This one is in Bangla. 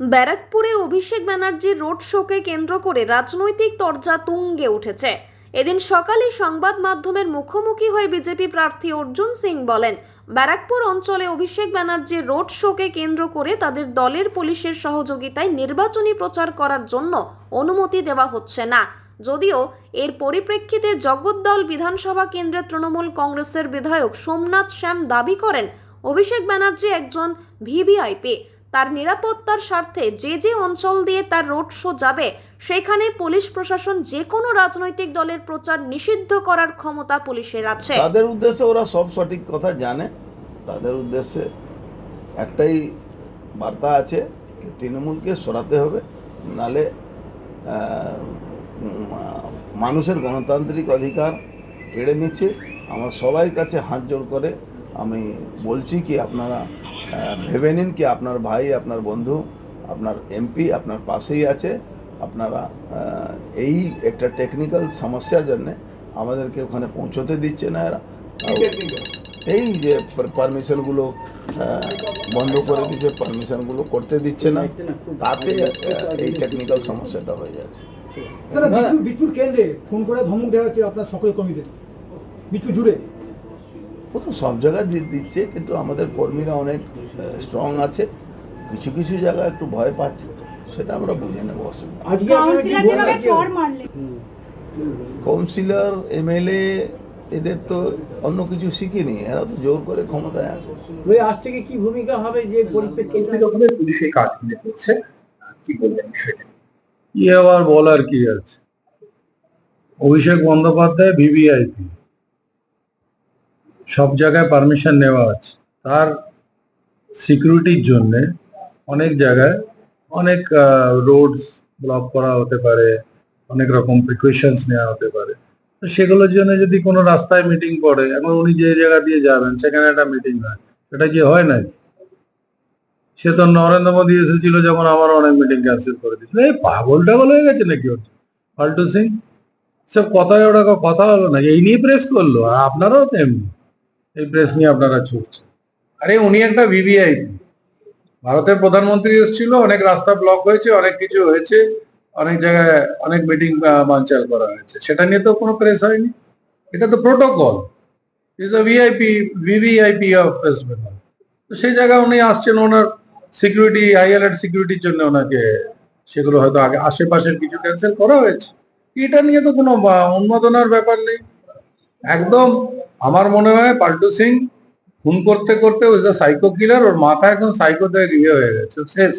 ব্যারাকপুরে অভিষেক ব্যানার্জির রোড শোকে কেন্দ্র করে রাজনৈতিক তরজা তুঙ্গে উঠেছে। এদিন সকালে সংবাদ মাধ্যমের মুখোমুখি হয়ে বিজেপি প্রার্থী অর্জুন সিং বলেন, ব্যারাকপুর অঞ্চলে অভিষেক ব্যানার্জির রোড শোকে কেন্দ্র করে তাদের দলের পুলিশের সহযোগিতায় নির্বাচনী প্রচার করার জন্য অনুমতি দেওয়া হচ্ছে না। যদিও এর পরিপ্রেক্ষিতে জগদ্দল বিধানসভা কেন্দ্রের তৃণমূল কংগ্রেসের বিধায়ক সোমনাথ শ্যাম দাবি করেন, অভিষেক ব্যানার্জি একজন ভিভিআইপি। তার নিরাপত্তার স্বার্থে যে যে অঞ্চল দিয়ে তার রোড শো যাবে, সেখানে পুলিশ প্রশাসন যে কোনো রাজনৈতিক দলের প্রচার নিষিদ্ধ করার ক্ষমতা পুলিশের আছে। তাদের উদ্দেশ্যে ওরা সব সঠিক কথা জানে। তাদের উদ্দেশ্যে একটাই বার্তা আছে যে তৃণমূলকে সরাতে হবে, নালে মানুষের গণতান্ত্রিক অধিকার কেড়ে নিচ্ছে। আমার সবাই কাছে হাত জোড় করে আমি বলছি কি আপনারা ভেবে নিন কি আপনার ভাই আপনার বন্ধু আপনার এমপি আপনার পাশেই আছে। আপনারা এই একটা টেকনিক্যাল সমস্যার জন্যে আমাদেরকে ওখানে পৌঁছতে দিচ্ছে না এরা। এই যে পারমিশনগুলো বন্ধ করে দিচ্ছে পারমিশনগুলো করতে দিচ্ছে না। তাতে এই টেকনিক্যাল সমস্যাটা হয়ে যাচ্ছে। বিচুর কেন্দ্রে ফোন করে ধমক দেওয়া হচ্ছে আপনার সকল কর্মীদের। বিচু জুড়ে। ও তো সব জায়গায় দিচ্ছে কিন্তু আমাদের কর্মীরা অনেক স্ট্রং আছে। কিছু কিছু জায়গায় একটু ভয় পাচ্ছে সেটা আমরা বুঝে নেব অসুবিধা। কাউন্সিলর এমএলএ এদের তো অন্য কিছু শিখিনি এরা তো জোর করে ক্ষমতায় আছে। আজ থেকে কি ভূমিকা হবে যে পরিপ্রেক্ষিতে রকমের পুলিশ এই করছে কি বলবেন কি আবার বলার কি আছে? অভিষেক বন্দ্যোপাধ্যায় ভিভিআইপি সব জায়গায় পারমিশন নেওয়া আছে। তার সিকিউরিটির জন্য অনেক জায়গায় অনেক রোডস ব্লক করা হতে পারে, অনেক রকম প্রিকশনস নেওয়া হতে পারে। তো সেগুলোর জন্য যদি কোনো রাস্তায় মিটিং পড়ে এখন উনি যে জায়গা দিয়ে যাবেন, সেখানে একটা মিটিং হয়। সেটা কি হয় নাকি সে তো নরেন্দ্র মোদী এসেছিল যেমন আমার অনেক মিটিং ক্যান্সেল করে দিয়েছিল। এই পাগল টাগল হয়ে গেছে নাকি ওর ফাল্টু সিং সব কথায় ওটা কথা হলো না, এই নিয়ে প্রেস করল। আর আপনারাও তেমনি এই প্রেস নিয়ে আপনারা ছুটছে আরে উনি একটা ভিভিআইপি ভারতের প্রধানমন্ত্রী এসেছিল, অনেক রাস্তা ব্লক হয়েছে, অনেক কিছু হয়েছে, অনেক জায়গায় অনেক মিটিং বানচাল করা হয়েছে। সেটা নিয়ে তো কোনো প্রেস হয়নি। এটা তো protocol is a VIP VVIP of West Bengal তো সেই জায়গায় উনি আসছেন, ওনার সিকিউরিটি হাই অ্যালার্ট সিকিউরিটির জন্য ওনাকে সেগুলো হয়তো আগে আশেপাশের কিছু ক্যান্সেল করা হয়েছে। এটা নিয়ে তো কোনো উন্মাদনার ব্যাপার নেই। একদম আমার মনে হয় পাল্টু সিং খুন করতে করতে ওই সাইকো কিলার ওর মাথা একদম সাইকোতে ইয়ে হয়ে গেছে, শেষ।